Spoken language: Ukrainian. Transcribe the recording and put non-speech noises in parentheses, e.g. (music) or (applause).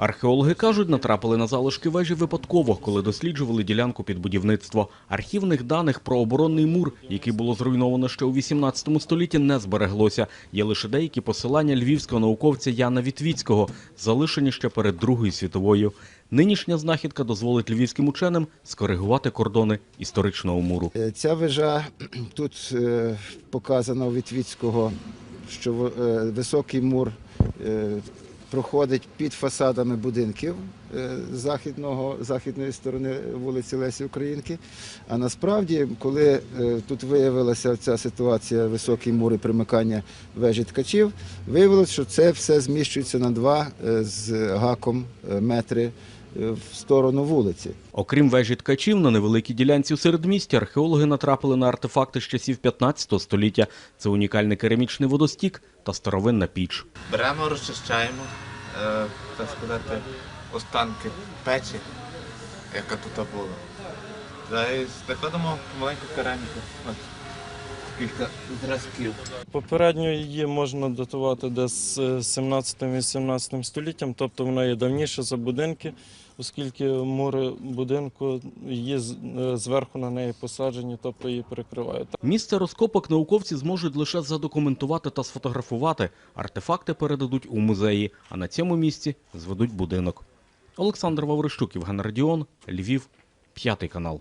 Археологи кажуть, натрапили на залишки вежі випадково, коли досліджували ділянку під будівництво. Архівних даних про оборонний мур, який було зруйновано ще у 18 столітті, не збереглося. Є лише деякі посилання львівського науковця Яна Вітвіцького, залишені ще перед Другою світовою. Нинішня знахідка дозволить львівським ученим скоригувати кордони історичного муру. Е, Ця вежа (clears throat) тут е, показана у Вітвіцького, що е, високий мур проходить під фасадами будинків е, західного, західної сторони вулиці Лесі Українки. А насправді, коли е, тут виявилася ця ситуація, високий мури примикання вежі ткачів, виявилося, що це все зміщується на два е, з гаком метри в сторону вулиці. Окрім вежі ткачів, на невеликій ділянці у середмісті археологи натрапили на артефакти з часів 15 століття. Це унікальний керамічний водостік та старовинна піч. Беремо, розчищаємо, е, так сказати, останки печі, яка тут була. Та й знаходимо маленьку кераміку. Кілька зразків. Попередньо її можна датувати десь 17-18 століттям, тобто вона є давніша за будинки, оскільки мури будинку її е, зверху на неї посаджені, тобто її перекривають. Місце розкопок науковці зможуть лише задокументувати та сфотографувати. Артефакти передадуть у музеї, а на цьому місці зведуть будинок. Олександр Ваврищук, Євген Радіон, Львів, п'ятий канал.